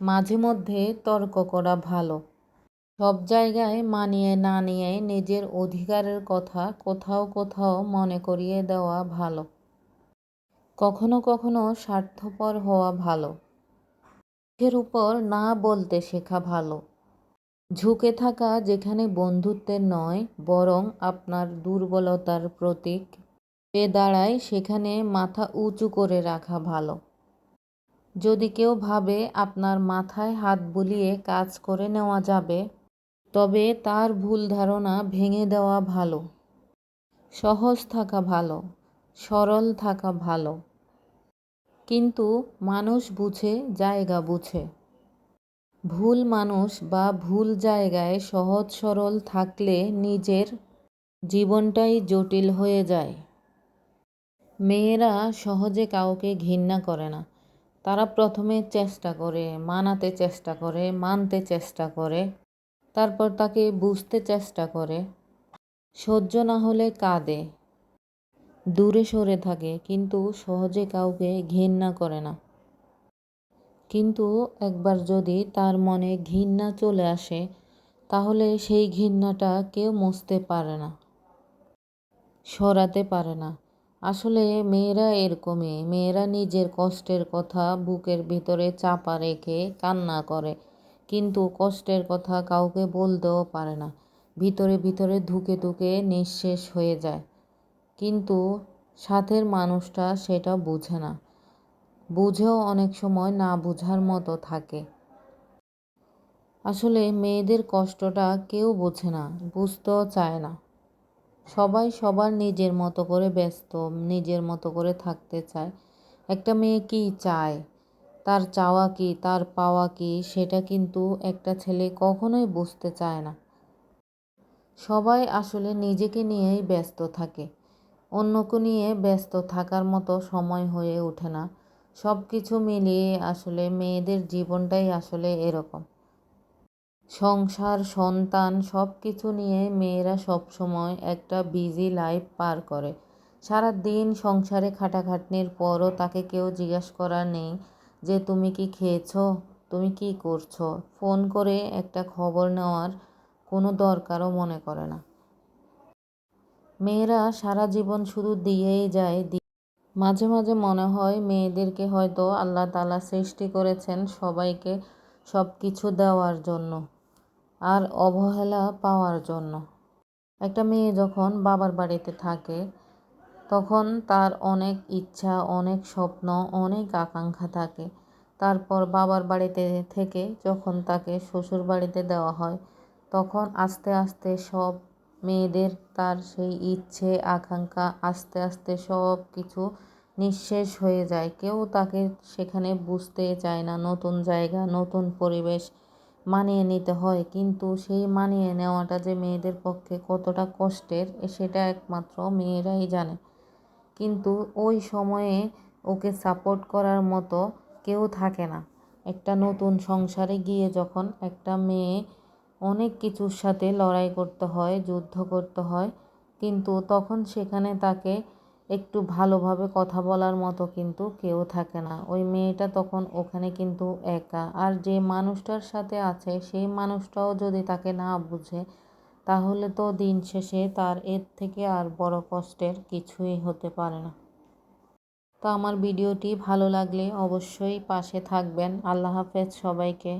মাঝে মধ্যে তর্ক করা ভালো। সব জায়গায় মানিয়ে না নিয়ে নিজের অধিকারের কথা কোথাও কোথাও মনে করিয়ে দেওয়া ভালো। কখনো কখনো স্বার্থপর হওয়া ভালো। মুখের উপর না বলতে শেখা ভালো। ঝুঁকে থাকা যেখানে বন্ধুত্বের নয়, বরং আপনার দুর্বলতার প্রতীক। হয়ে দাঁড়ায় সেখানে মাথা উঁচু করে রাখা ভালো। যদি কেউ ভাবে আপনার মাথায় হাত বুলিয়ে কাজ করে নেওয়া যাবে, তবে তার ভুল ধারণা ভেঙে দেওয়া ভালো। সহজ থাকা ভালো, সরল থাকা ভালো। কিন্তু মানুষ বুঝে, জায়গা বুঝে। ভুল মানুষ বা ভুল জায়গায় সহজ সরল থাকলে নিজের জীবনটাই জটিল হয়ে যায়। মেয়েরা সহজে কাউকে ঘৃণা করে না। তারা প্রথমে চেষ্টা করে, মানাতে চেষ্টা করে, মানতে চেষ্টা করে, তারপর তাকে বুঝতে চেষ্টা করে। সহ্য না হলে কাঁদে, দূরে সরে থাকে, কিন্তু সহজে কাউকে ঘৃণা করে না। কিন্তু একবার যদি তার মনে ঘৃণা চলে আসে, তাহলে সেই ঘৃণাটা কেউ মুছতে পারে না, সরাতে পারে না। আসলে মেয়েরা এরকমই, মেয়েরা নিজের কষ্টের কথা বুকের ভিতরে চাপা রেখে কান্না করে, কিন্তু কষ্টের কথা কাউকে বলতেও পারে না। ভিতরে ভিতরে ধুকে ধুকে নিঃশেষ হয়ে যায়। কিন্তু সাথের মানুষটা সেটা বুঝে না। বুঝেও অনেক সময় না বুঝার মতো থাকে। আসলে মেয়েদের কষ্টটা কেউ বোঝে না, বুঝতেও চায় না। সবাই সবার নিজের মতো করে ব্যস্ত, নিজের মতো করে থাকতে চায়। একটা মেয়ে কি চায়? তার চাওয়া কি, তার পাওয়া কি, সেটা কিন্তু একটা ছেলে কখনোই বুঝতে চায় না। সবাই আসলে নিজেকে নিয়েই ব্যস্ত থাকে। অন্যকে নিয়ে ব্যস্ত থাকার মতো সময় হয়ে ওঠে না। সব কিছু মিলিয়ে আসলে মেয়েদের জীবনটাই আসলে এরকম। সংসার, সন্তান সব কিছু নিয়ে মেয়েরা সব সময় একটা বিজি লাইফ পার করে। সারা দিন সংসারে খাটাখাটনির পরও তাকে কেউ জিজ্ঞাস করার নেই যে, তুমি কি খেয়েছো? তুমি কি করছ? ফোন করে একটা খবর নেওয়ার কোনো দরকারও মনে করে না। মেয়েরা সারা জীবন শুধু দিয়েই যায় মাঝে মাঝে মনে হয় মেয়েদেরকে হয়তো আল্লাহ তালা সৃষ্টি করেছেন সবাইকে সব কিছু দেওয়ার জন্য। আর অবহেলা পাওয়ার জন্য। একটা মেয়ে যখন বাবার বাড়িতে থাকে, তখন তার অনেক ইচ্ছা, অনেক স্বপ্ন, অনেক আকাঙ্ক্ষা থাকে। তারপর বাবার বাড়িতে থেকে যখন তাকে শ্বশুর বাড়িতে দেওয়া হয়, তখন আস্তে আস্তে সব মেয়েদের তার সেই ইচ্ছে, আকাঙ্ক্ষা আস্তে আস্তে সব কিছু নিঃশেষ হয়ে যায়। কেউ তাকে সেখানে বুঝতে চায় না, নতুন জায়গা, নতুন পরিবেশ মানিয়ে নিতে হয়। কিন্তু সেই মানিয়ে নেওয়াটা যে মেয়েদের পক্ষে কতটা কষ্টের, সেটা একমাত্র মেয়েরাই জানে। কিন্তু ওই সময়ে ওকে সাপোর্ট করার মতো কেউ থাকে না। একটা নতুন সংসারে গিয়ে যখন একটা মেয়ে অনেক কিছুর সাথে লড়াই করতে হয়, যুদ্ধ করতে হয়, কিন্তু তখন সেখানে তাকে একটু ভালোভাবে কথা বলার মতো কিন্তু কেউ থাকে না। ওই মেয়েটা তখন ওখানে কিন্তু একা। আর যে মানুষটার সাথে আছে, সেই মানুষটাও যদি তাকে না বুঝে, তাহলে তো দিন শেষে তার এর থেকে আর বড় কষ্টের কিছুই হতে পারে না। তো আমার ভিডিওটি ভালো লাগলে অবশ্যই পাশে থাকবেন। আল্লাহ হাফেজ সবাইকে।